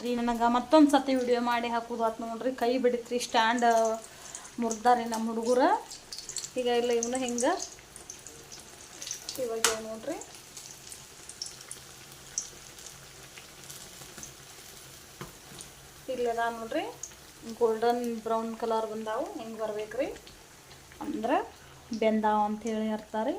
ರೀ ನನಗೆ ಮತ್ತೊಂದು ಸತಿ ವಿಡಿಯೋ ಮಾಡಿ ಹಾಕೋದು ಆತು ನೋಡ್ರಿ. ಕೈ ಬಿಡಿತ್ರಿ ಸ್ಟ್ಯಾಂಡ್ ಮುರ್ದಾರಿ ನಮ್ಮ ಹುಡುಗರ. ಈಗ ಇಲ್ಲ ಇವನು ಹಿಂಗೆ? ಇವಾಗ ಇವ್ ನೋಡ್ರಿ. ಇಲ್ಲದ ನೋಡ್ರಿ. ಗೋಲ್ಡನ್ ಬ್ರೌನ್ ಕಲರ್ ಬಂದಾವು. ಹಿಂಗೆ ರೀ ಅಂದ್ರೆ ಬೆಂದಾವ ಅಂತ ಹೇಳಿ ಇರ್ತಾರೆ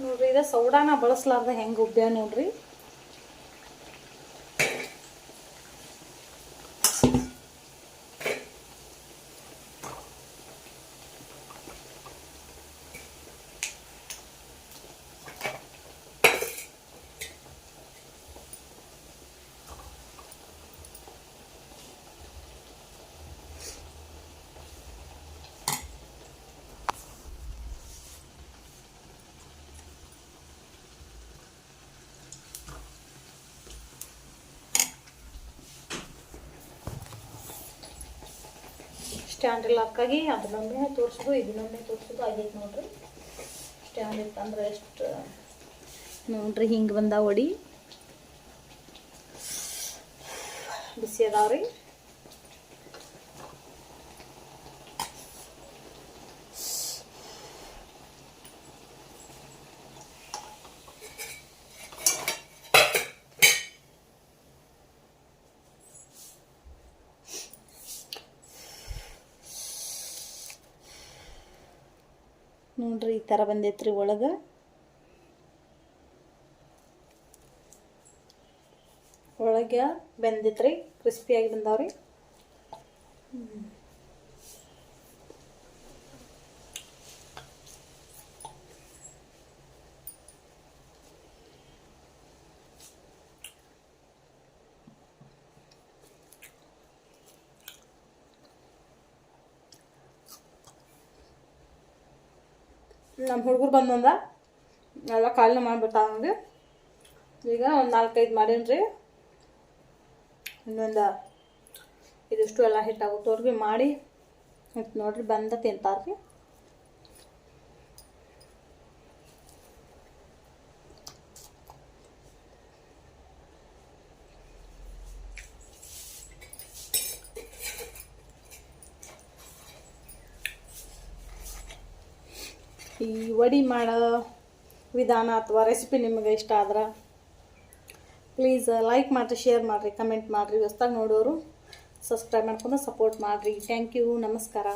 ನೋಡ್ರಿ ಇದು ಸೌಡಾನ ಬಳಸ್ಲಾರ್ದ ಹೆಂಗೆ ಉಬ್ಬ್ಯಾ ನೋಡ್ರಿ. ಸ್ಟ್ಯಾಂಡ್ ಇಲ್ಲ ಹಾಕಾಗಿ ಅದನ್ನೊಮ್ಮೆ ತೋರಿಸೋದು, ಇದನ್ನೊಮ್ಮೆ ತೋರಿಸೋದು ಆಗೈತೆ ನೋಡ್ರಿ. ಸ್ಟ್ಯಾಂಡ್ ಇತ್ತಂದ್ರೆ ಎಷ್ಟು, ನೋಡ್ರಿ ಹಿಂಗೆ ಬಂದಾವ ಒಡಿ ಬಿಸಿ ಅದಾವ್ರಿ ನೋಡ್ರಿ ಈ ಥರ ಬಂದೈತ್ರಿ ಒಳಗೆ. ಒಳಗೆ ಬೆಂದೈತ್ರಿ ಕ್ರಿಸ್ಪಿಯಾಗಿ ಬಂದಾವ್ರಿ. ನಮ್ಮ ಹುಡುಗರು ಬಂದಂದ ಎಲ್ಲ ಕಾಲಿನ ಮಾಡಿಬಿಟ್ಟಂಗೆ ಈಗ ಒಂದು ನಾಲ್ಕೈದು ಮಾಡೀನಿ ಇನ್ನೊಂದು ಇದಿಷ್ಟು ಎಲ್ಲ ಹಿಟ್ಟಾಗುತ್ತವ್ರಿಗೆ ಮಾಡಿ. ನೋಡ್ರಿ, ಬಂದ ತಿಂತಾರ್ರಿ. ಈ ವಡಿ ಮಾಡೋ ವಿಧಾನ ಅಥವಾ ರೆಸಿಪಿ ನಿಮಗೆ ಇಷ್ಟ ಆದ್ರೆ ಪ್ಲೀಸ್ ಲೈಕ್ ಮಾಡಿರಿ ಶೇರ್ ಮಾಡಿರಿ ಕಮೆಂಟ್ ಮಾಡಿರಿ. ಹೊಸ್ದಾಗಿ ನೋಡೋರು ಸಬ್ಸ್ಕ್ರೈಬ್ ಮಾಡ್ಕೊಂಡು ಸಪೋರ್ಟ್ ಮಾಡಿರಿ. ಥ್ಯಾಂಕ್ ಯು ನಮಸ್ಕಾರ.